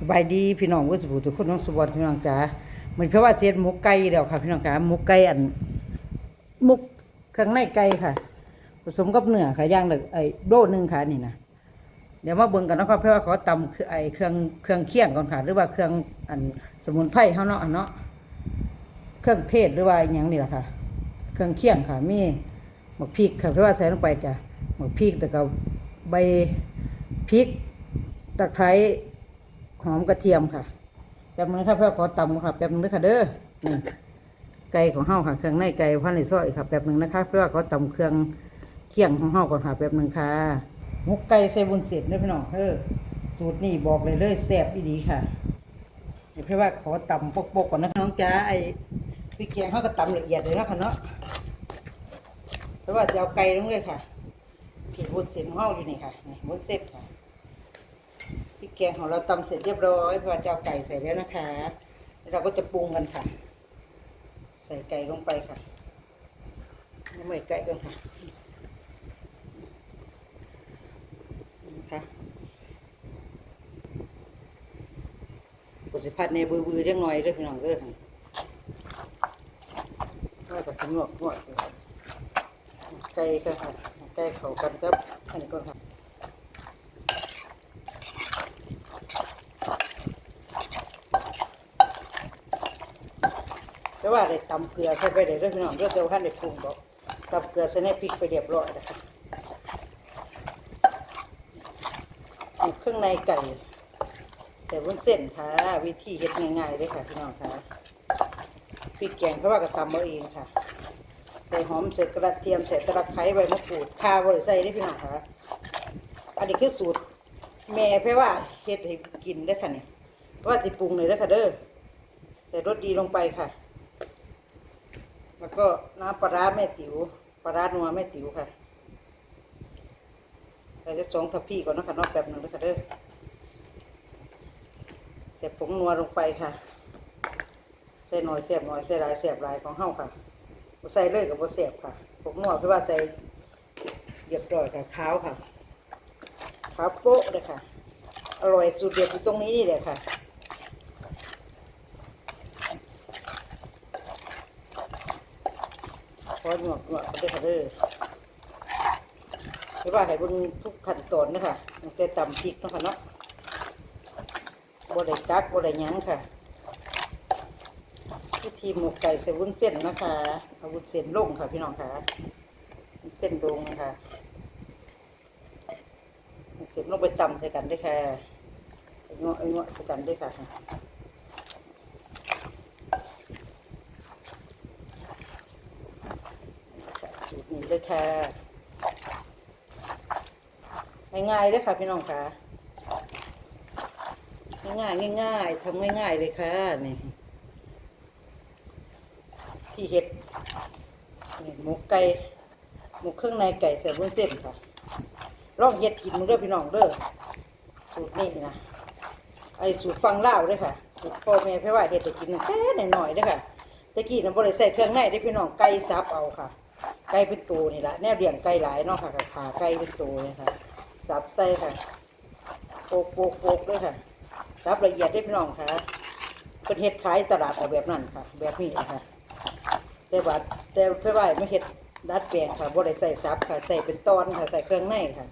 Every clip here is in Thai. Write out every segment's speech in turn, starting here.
สบายดีพี่น้องว่าสุภูทุกคนน้องสุบอนพี่น้องจ๋าเหมือนเพราะว่าเสียดหมูไก่เดียวค่ะพี่น้องจ๋าหมูไก่อันหมุกเครื่องในไก่ค่ะ ผสมกับเนื้อค่ะย่างเลยไอ้โดนึงค่ะนี่นะเดี๋ยวมาเบิ่งกันนะครับเพราะว่าขอตำคือไอ้เครื่องเครื่องเคี่ยงก่อนค่ะ หรือว่าเครื่องอันสมุนไพรเฮาเนาะอันเนาะเครื่องเทศหรือว่าอย่างนี่แหละค่ะ เครื่องเคี่ยงค่ะมีหมกพริกค่ะเพราะว่าใส่ลงไปจ้ะหมกพริกแต่ก็ใบพริกตะไคร้ หอมกระเทียมค่ะแป๊บนึงครับเพื่อขอตำครับแป๊บนึงนะคะเด้อนี่ไก่ของเฮาค่ะเครื่องในไก่พันในซอยค่ะแป๊บนึงนะคะ เพื่อขอตำเครื่องเคี่ยงของเฮาก่อนค่ะแป๊บนึงค่ะหมกไก่ใส่บุญเสร็จเด้อพี่น้องเออสูตรนี่บอกเลยเลยแซ่บอีดีค่ะเดี๋ยวเพื่อว่าขอตำปกๆก่อนนะคะน้องจ้าไอ้พี่แกงเขาก็ตำละเอียดเลยนะคะเนาะเพราะว่าจะเอาไก่ลงเลยค่ะผีบุญเสร็จของเฮาอยู่นี่ค่ะนี่บุญเสร็จค่ะ แกงของเราตำเสร็จเรียบร้อยพอจะเอาไก่ใส่แล้วนะคะแล้วเราก็จะปรุงกันค่ะ ใส่ไก่ลงไปค่ะน้ำมันไก่กันค่ะนี่นะคะกุสิพัดในบือบือเรียงหน่อยเด้วยพี่น้องเด้อค่ะแล้วก็ถึงหนวดหนวดไก่ก็ค่ะไก่เขากันกับอันนี้ก่อนค่ะ แต่ว่าได้ตำเกลือใส่ไปได้เด้วยพี่น้องเรื่องเดียวท่านได้ปรุงบอกตำเกลือใส่ในพริกไปเรียบร้อยนะคะเอาเครื่องในไก่ใส่วุ้นเส้นค่ะ วิธีเฮ็ดง่ายๆเลยค่ะพี่น้องค่ะพริกแกงเพราะว่าก็ตำเอาเองค่ะใส่หอมใส่กระเทียมใส่ตะไคร้ใบมะกรูดข่าบริใส่ได้พี่น้องค่ะอันนี้คือสูตร แม่เพื่อว่าเฮ็ดให้กินได้ค่ะนี่ว่าจะปรุงเลยได้ค่ะเด้อใส่รสดีลงไปค่ะ แล้วก็น้ำปลาร้าแม่ติ๋วปลาร้านัวแม่ติ๋วค่ะใส่จะสองทัพพี่ก่อนนะคะนอกแบบหนึ่งนะคะเด้อเสียบผงนัวลงไปค่ะใส่หน่อยเสียบหน่อยใส่หลายเสียบหลายของเฮาค่ะใส่เลยกับบ่เสียบค่ะผงนัวคือว่าใส่เรียบร้อยค่ะขาวค่ะขาวโป๊ะเลยค่ะ อร่อยสูตรเด็ดอยู่ตรงนี้นี่แหละค่ะ พ อหนวกหนวกไปค่ะเด้อคือว่าให้บนทุกขั้นตอนนะคะตั้งแต่ตำพริกนะคะเนาะบ่ได้กักบ่ได้ยั้งค่ะวิธีหมกไก่ใส่วุ้นเส้นนะคะเอาวุ้นเส้นลงค่ะพี่น้องค่ะเส้นลงค่ะเส้นลงไปตำใส่กันด้วยค่ะเงาะเอเงาะใส่กันด้วยค่ะ สูตรนี้ เลยค่ะ ง่ายๆเลยค่ะพี่น้องค่ะ ง่ายๆง่ายๆทำง่ายๆเลยค่ะนี่ที่เห็ดนี่หมูไก่หมูเครื่องในไก่ใส่บุ้นเส้นค่ะลองเห็ดกินมึงเด้อพี่น้องเด้อสูตรนี้นะไอ้สูตรฟังเล่าเด้วยค่ะสูตรพ่อแม่พี่ว่าเห็ดจะกินแค่หน่อยๆเด้อค่ะตะกี้น่ะบ่ได้ใส่เครื่องในได้พี่น้องไก่ซับเอาค่ะ ไก่เป็นตัวนี่แหละแนวเลี้ยงไก่หลายเนาะค่ะกับขาไก่เป็นตัวเลยค่ะสับใส่ค่ะโปกโปกโปกด้วยค่ะสับละเอียดได้พี่น้องค่ะเป็นเห็ดขายตลาดแบบนั้นค่ะ แบบนี้นะคะแต่ว่าแต่เพื่อว่าไม่เห็ดดัดแปลงค่ะบ่ได้ใส่ซับค่ะใส่เป็นตอนค่ะใส่เครื่องในค่ะ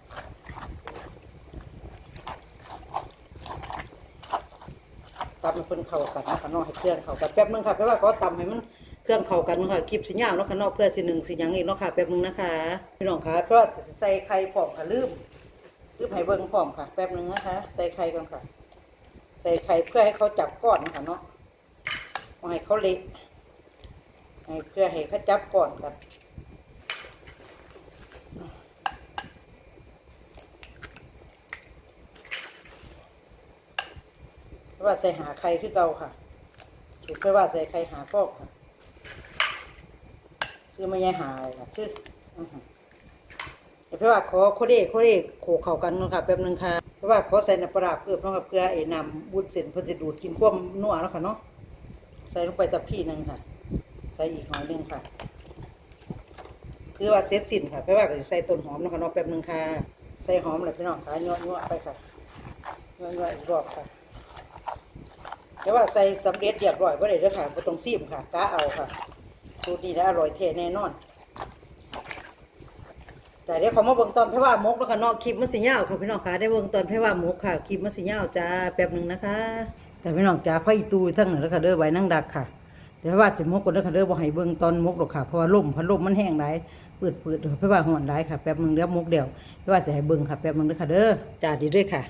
ซับมันเพิ่นเข้ากันนะคะเนาะให้เครื่องเข้ากันแป๊บนึงค่ะเพราะว่าก็ตำให้มัน เครื่องเข้ากันค่ะคลิปสิยาวเนาะค่ะเนาะเพื่อสิหนึ่งสิหยังอีกเนาะค่ะแป๊บนึงนะคะพี่น้องคะเพราะว่าใส่ไข่พร้อมค่ะลืมลืมให้เบิ่งพร้อมค่ะ แป๊บนึงนะคะใส่ไข่ก่อนค่ะ ใส่ไข่เพื่อให้เขาจับก้อนนะคะเนาะให้เขาเละให้เพื่อให้เขาจับก้อนกันเพราะว่าใส่หาไข่คือเก่าค่ะถูกเพราะว่าใส่ไข่หาฟอกค่ะ ซื้อมาแย่หายค่ะคือเพราะว่าขอโคเดโคเดโขกเข้ากันนะค่ะแป๊บนึงค่ะเพราะว่าขอใส่น้ำปลาร้าเพิ่มเนาะค่ะเพื่อไอ้น้ำบุญเส้นเพื่อจะดูดกินควมนัวเนาะค่ะเนาะใส่ลงไปตะพี่หนึ่งค่ะ ใส่อีกหอยหนึ่งค่ะ คือว่าเซตสินค่ะเพราะว่าจะใส่ต้นหอมนะคะเนาะแป๊บนึงค่ะ ใส่หอมเลยพี่น้องค่ะยั่วไปค่ะยั่วๆอีกรอบค่ะแต่ว่าใส่สำเร็จเรียบร้อยได้เด้อค่ะบ่ต้องซีมค่ะกะเอาค่ะ สูตรนี้แล้วอร่อยแท้แน่นอน แต่เดี๋ยวขามาเบิ่งตอนเพราะว่ามกแล้วค่ะเนาะคลิปมันสิยาวค่ะพี่น้องค่ะได้เบิ่งตอนเพราะว่ามกค่ะคลิปมันสิยาวจ้าแป๊บหนึ่งนะคะ แต่พี่น้องจ้าพระอีตูทั้งนั้นแล้วค่ะเด้อไว้นั่งดักค่ะเดี๋ยวว่าจะมกก่อนเด้อค่ะเด้อบ่ให้เบิ่งตอนมกหรอกค่ะเพราะว่าลมพัดลมมันแห้งหลายเปิดเปิดเพราะว่าฮ้อนหลายค่ะแป๊บหนึ่งเดี๋ยวมกเดียวเพราะว่าสิให้เบิ่งค่ะแป๊บหนึ่งเด้อค่ะเด้อจ้าดีด้อค่ะ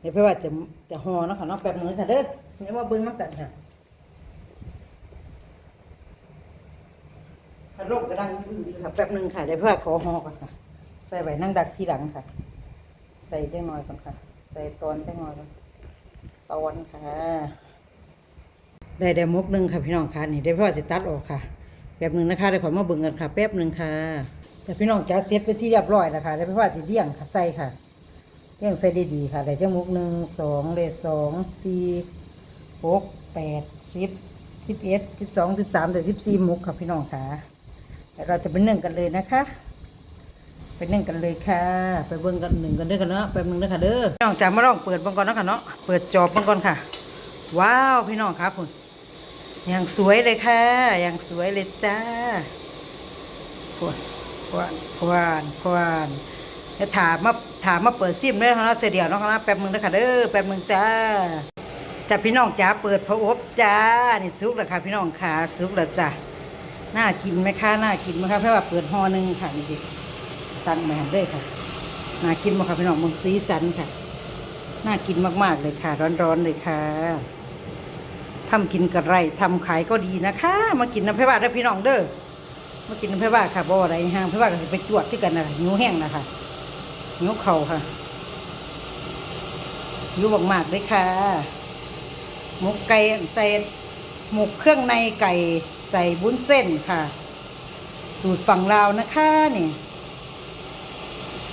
เดี๋ยวเพราะว่าจะจะห่อนะค่ะเนาะแป๊บหนึ่งค่ะเด้อเดี๋ยวว่าเบิ่งน้ำกันค่ะ พัดลมกำลังค่ะแป๊บหนึ่งค่ะเดี๋ยวเพราะว่าขอหอก่อนค่ะ ใส่ไว้นั่งดักที่หลังค่ะ ใส่ได้น้อยก่อนค่ะ ใส่ตอนได้น้อยก่อนตอนค่ะ ได้ได้มกหนึ่งค่ะพี่น้องค่ะนี่ได้เพื่อสิตัดออกค่ะแป๊บหนึ่งนะคะเดี๋ยวขอมาเบิ่งกันค่ะ แป๊บหนึ่งค่ะแต่พี่น้องจะเซ็ตไปที่เรียบร้อยแล้วค่ะได้เพื่อสิเลี้ยงค่ะใส่ค่ะเลี้ยงใส่ดีๆค่ะได้จังมกหนึ่งสองเลยสองสี่หกแปดสิบสิบเอ็ดสิบสองสิบสามแต่สิบสี่มุกค่ะพี่น้องค่ะ เดี๋ยวเราจะไปนึ่งกันเลยนะคะไปนึ่งกันเลยค่ะ ไปเบิ่งกันหนึ่งกันด้อกันเนาะแป๊บหนึงด้อค่ะเด้อพี่น้องจ๋ามาลองเปิดบิ่งก่อนนะค่ะเนาะเปิดจอบบิ่งก่อนค่ะ ว้าวพี่น้องครับคุณอย่างสวยเลยค่ะ อย่างสวยเลยจ้าพวนพวนพวนพวนจะถามมาถามมาเปิดซิมเด้อค่ะเนาะแต่เดียวนาะค่ะนะแป๊บหนึงเด้อค่ะเด้อแป๊บหนึงจ้าจ้าพี่น้องจ๋าเปิดพระอบจ้านี่สุกแล้วค่ะ พี่น้องค่ะสุกแล้วจ้า น่ากินไหมคะน่ากินไหมคะเพราะว่าเปิดห่อหนึ่งค่ะนี่ดิตั้งแมนด้วยค่ะน่ากินมากค่ะพี่น้องมึงสีสันค่ะ น่ากินมากๆเลยค่ะ ร้อนๆเลยค่ะทำกินกับไรทำขายก็ดีนะคะ มากินน้ำเพว่าได้พี่น้องเด้อมากินน้ำเพว่าค่ะบ่อะไรห้างเพว่าก็สิไปจวดที่กันนะหิวแห้งนะคะหิวเข่าค่ะหิวมากๆเลยค่ะหมกไก่ใส่หมกเครื่องในไก่ ใส่บุ้นเส้นค่ะ สูตรฝั่งลาวนะคะนี่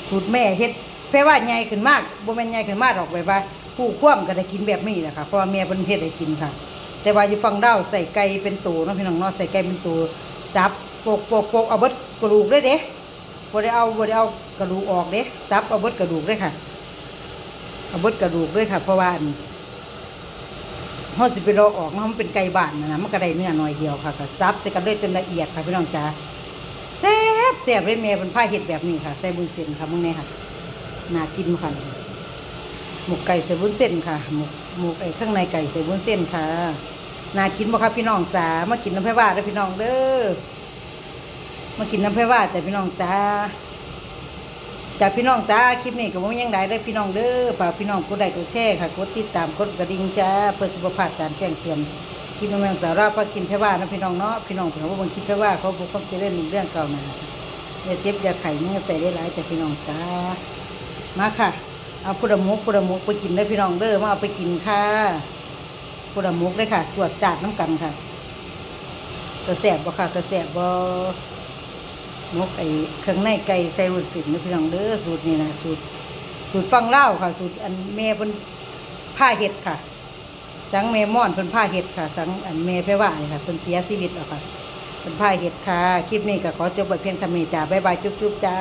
สูตรแม่เฮ็ดแปลว่าใหญ่ขึ้นมากบ่แม่นใหญ่ขึ้นมากหรอกแบบว่าผู้คว่ำก็ได้กินแบบนี้แหละค่ะเพราะว่าแม่เพิ่นเฮ็ดให้กินค่ะ แต่ว่าอยู่ฝั่งดาวใส่ไก่เป็นตัวเนาะพี่น้องเนาะใส่ไก่เป็นตัวสับโปกโปกโปกเอาเบิดกระดูกเลยเด้บ่ได้เอาบ่ได้เอากระดูกออกเด้สับเอาเบิดกระดูกเลยค่ะเอาเบิดกระดูกเลยค่ะเพราะว่า อันเฮาสิไปรอออกเนาะมันเป็นไก่บ้านนะนะมันก็ได้เนื้อหน้อยเดียวค่ะก็สับใส่กันเลยจนละเอียดค่ะพี่น้องจ๋าแซ่บแซ่บเลยแม่เป็นผ้าเห็ดแบบนี้ค่ะ ใส่บุญเส้นค่ะมึงเนี่ยค่ะน่ากินมากค่ะหมกไก่ใส่บุญเส้นค่ะหมกหมกไอ้ข้างในไก่ใส่บุญเส้นค่ะน่ากินบ่ครับพี่น้องจ๋ามากินน้ำไผ่ว่าเด้อพี่น้องเด้อมากินน้ำไผ่ว่าแต่พี่น้องจ๋า จากพี่น้องจ้าคลิปนี้ก็บ่มีหยังได้เด้อพี่น้องเด้อฝากพี่น้องกดไลค์กดแชร์ค่ะกดติดตามกดกระดิ่งจ้าเพื่อสุขภาพการแจ้งเตือนกินน้ำแมงสาราพากินไผ่ว่านะพี่น้องเนาะพี่น้องเผื่อว่าบางคิดไผ่ว่าเขาบ่ต้องจะเล่นเรื่องเก่านะอย่าเจ็บอย่าไข่เนื้อใส่ได้หลายแต่พี่น้องจ้ามาค่ะเอาพุดมุกพุดมุกไปกินได้พี่น้องเด้อมาเอาไปกินค่ะพุดมุกเลยค่ะจวดจาดน้ำกันค่ะกระแสบบ่ค่ะกระแสบบ่ มกไอ้เครื่องในไก่ใส่หุ่นสินนะพี่น้องเด้อสูตรนี่นะสูตร สูตรฟังเล่าค่ะ สูตรอันแม่เพิ่นผ้าเห็ดค่ะ สังแม่ม่อนเพิ่นผ้าเห็ดค่ะ สังอันแม่เพร่ว่าค่ะเพิ่นเสียชีวิตแล้วค่ะเป็นผ้าเห็ดค่ะคลิปนี้ก็ขอจบไว้เพียงเท่านี้จ้าบ๊ายบายจุ๊บๆจ้า